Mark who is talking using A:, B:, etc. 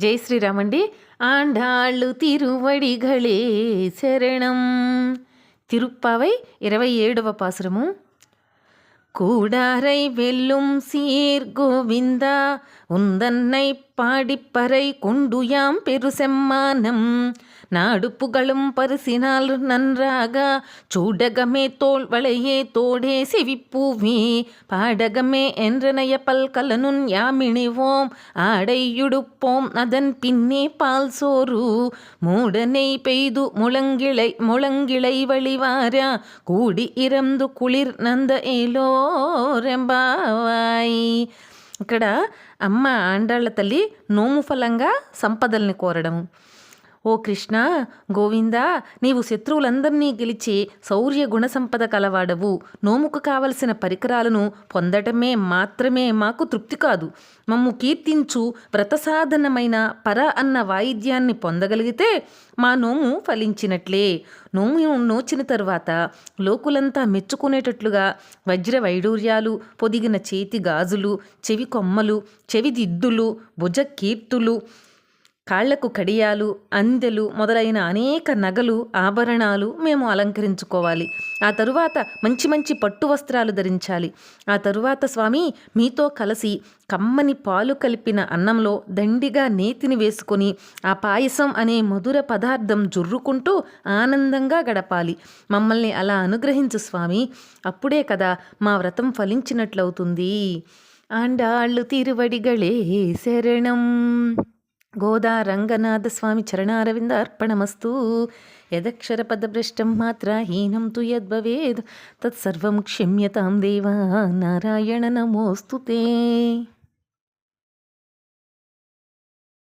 A: ஜெய் ஸ்ரீராமண்டி. ஆண்டாளு திருவடிகளே சரணம். திருப்பாவை இரவை ஏழுவ பாசுரமும். கூடாரை வெல்லும் சீர் கோவிந்தா உந்தன்னை பாடிப்பறை கொண்டுயாம் பெருசெம்மானம். நாடு புகழும் பரிசினால் நன்றாக சூடகமே தோல் வளையே தோடே செவிப்பூவி பாடகமே என்றனைய பல்கலனுன் யாமிணிவோம் ஆடையுடுப்போம் அதன் பின்னே பால் சோறு மூடனை பெய்து முழங்கிளை முழங்கிளை வழிவாரா கூடி இறந்து குளிர் நந்த ఏలోరెంబావాయి ఇక్కడ అమ్మ ఆండాళ్ళ తల్లి నోము ఫలంగా సంపదల్ని కోరడం ఓ కృష్ణ గోవిందా నీవు శత్రువులందరినీ గెలిచి శౌర్య గుణసంపద కలవాడవు. నోముకు కావలసిన పరికరాలను పొందటమే మాత్రమే మాకు తృప్తి కాదు. మమ్ము కీర్తించు వ్రతసాధనమైన పర అన్న వాయిద్యాన్ని పొందగలిగితే మా నోము ఫలించినట్లే. నోము నోచిన తరువాత లోకులంతా మెచ్చుకునేటట్లుగా వజ్ర వైడూర్యాలు పొదిగిన చేతి గాజులు చెవి కొమ్మలు చెవి దిద్దులు భుజ కీర్తులు కాళ్ళకు కడియాలు అందెలు మొదలైన అనేక నగలు ఆభరణాలు మేము అలంకరించుకోవాలి. ఆ తరువాత మంచి మంచి పట్టు వస్త్రాలు ధరించాలి. ఆ తరువాత స్వామి మీతో కలిసి కమ్మని పాలు కలిపిన అన్నంలో దండిగా నేతిని వేసుకొని ఆ పాయసం అనే మధుర పదార్థం జుర్రుకుంటూ ఆనందంగా గడపాలి. మమ్మల్ని అలా అనుగ్రహించు స్వామి అప్పుడే కదా మా వ్రతం ఫలించినట్లవుతుంది. ఆండాళ్ళు తిరువడిగళే శరణం. గోదా రంగనాథ స్వామి చరణారవింద అర్పణమస్తు యదక్షరపదభ్రష్టం మాత్ర హీనం తు యద్భవేద్ తత్సర్వం క్షమ్యతాం దేవా నారాయణ నమోస్తు